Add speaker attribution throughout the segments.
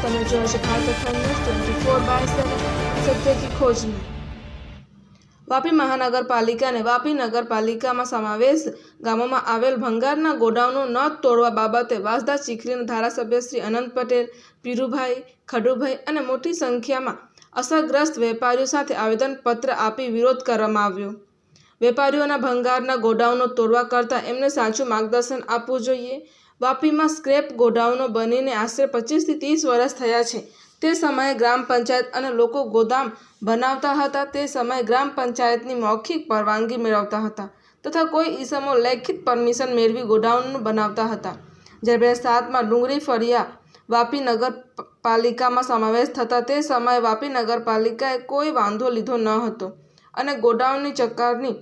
Speaker 1: તમે જોયો છે Bharat news twenty four by seven સત્ય કી વાપી મહાનગરપાલિકા વાપી નગરપાલિકામાં સમાવેશ ગામોમાં આવેલ ભંગારના ગોડાઉનો ન તોડવા બાબતે વાસદા ચીખલીના ધારાસભ્ય શ્રી અનંત પટેલ પીરુભાઈ ખડુભાઈ અને મોટી સંખ્યામાં અસરગ્રસ્ત વેપારીઓ સાથે આવેદનપત્ર આપી વિરોધ કરવામાં આવ્યો વેપારીઓના ભંગારના ગોડાઉનો તોડવા કરતાં એમને સાચું માર્ગદર્શન આપવું જોઈએ વાપીમાં સ્ક્રેપ ગોડાઉનો બનીને આશરે પચીસથી ત્રીસ વર્ષ થયા છે. તે સમયે ગ્રામ પંચાયત અને લોકો ગોદામ બનાવતા હતા. તે સમયે ગ્રામ પંચાયતની મૌખિક પરવાનગી મેળવતા હતા તથા કોઈ ઈસમો લેખિત પરમિશન મેળવી ગોડાઉન બનાવતા હતા. જ્યારે બે સાતમાં ડુંગળી ફળિયા વાપી નગરપાલિકામાં સમાવેશ થતા તે સમયે વાપી નગરપાલિકાએ કોઈ વાંધો લીધો ન હતો અને ગોડાઉનની ચકાસણી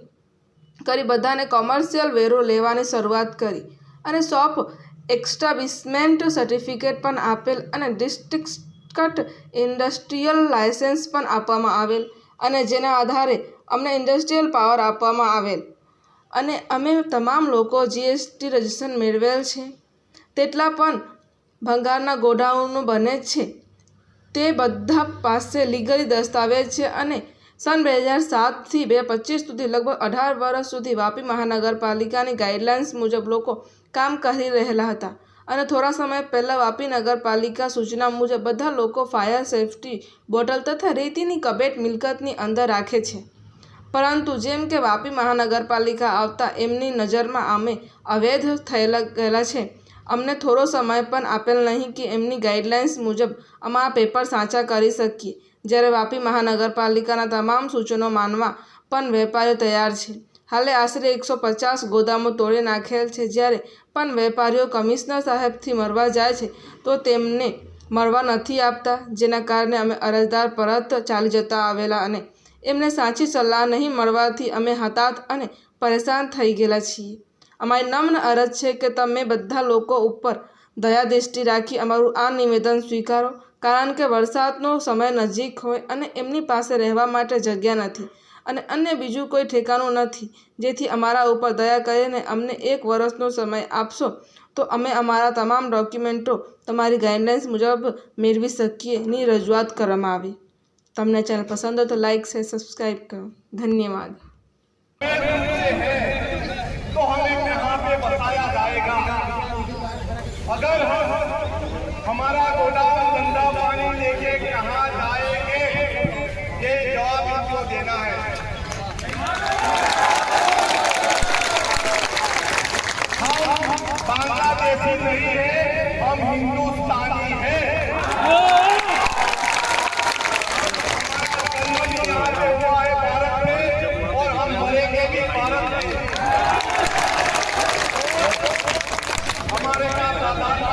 Speaker 1: કરી બધાને કોમર્શિયલ વેરો લેવાની શરૂઆત કરી અને શોપ એક્સ્ટાબ્લિશમેન્ટ સર્ટિફિકેટ પણ આપેલ અને ડિસ્ટ્રિક્ટ ઇન્ડસ્ટ્રીયલ લાયસન્સ પણ આપવામાં આવેલ અને જેના આધારે અમને ઇન્ડસ્ટ્રીયલ પાવર આપવામાં આવેલ. અને અમે તમામ લોકો જીએસટી રજિસ્ટ્રેશન મેળવેલ છે. તેટલા પણ ભંગારના ગોડાઉનો બને છે. તે બધા પાસે લીગલી દસ્તાવેજ છે અને સન બે હજાર સાતથી બે પચીસ સુધી લગભગ અઢાર વર્ષ સુધી વાપી મહાનગરપાલિકાની ગાઈડલાઇન્સ મુજબ લોકો કામ કરી રહેલા હતા. અને થોડા સમય પહેલાં વાપી નગરપાલિકા સૂચના મુજબ બધા લોકો ફાયર સેફટી બોટલ તથા રેતીની કબેટ મિલકતની અંદર રાખે છે. પરંતુ જેમ કે વાપી મહાનગરપાલિકા આવતા એમની નજરમાં અમે અવૈધ થયેલા ગયેલા છે. અમને થોડો સમય પણ આપેલ નહીં કે એમની ગાઈડલાઇન્સ મુજબ અમારા પેપર સાચા કરી શકીએ. જ્યારે વાપી મહાનગરપાલિકાના તમામ સૂચનો માનવા પણ વેપારીઓ તૈયાર છે. હાલે આશરે એકસો પચાસ ગોદામો તોડી નાખેલ છે. જ્યારે પણ વેપારીઓ કમિશનર સાહેબથી મળવા જાય છે, તો તેમને મળવા નથી આપતા, જેના કારણે અમે અરજદાર પરત ચાલી જતા આવેલા અને એમને સાચી સલાહ નહીં મળવાથી અમે હતાત અને પરેશાન થઈ ગયેલા છીએ. અમારી નમ્ન અરજ છે કે તમે બધા લોકો ઉપર દયા દૃષ્ટિ રાખી અમારું આ નિવેદન સ્વીકારો. કારણ કે વરસાદનો સમય નજીક હોય અને એમની પાસે રહેવા માટે જગ્યા નથી અને અન્ય બીજું કોઈ ઠેકાણું નથી જેથી અમારા ઉપર દયા કરીને અમને એક વર્ષનો સમય આપશો તો અમે અમારા તમામ ડોક્યુમેન્ટો તમારી ગાઈડલાઇન્સ મુજબ મેળવી શકીએ ની રજૂઆત કરવામાં આવી તમને ચેનલ પસંદ હોય તો લાઇક છે સબસ્ક્રાઈબ કરો ધન્યવાદ
Speaker 2: तो हमें यहाँ पे बताया जाएगा अगर हम हमारा गोदाम बांग्लादेशी नहीं है हम हिंदुस्तानी हैं भारत में और हम मरेंगे भी भारत में हमारे पास आज़ादी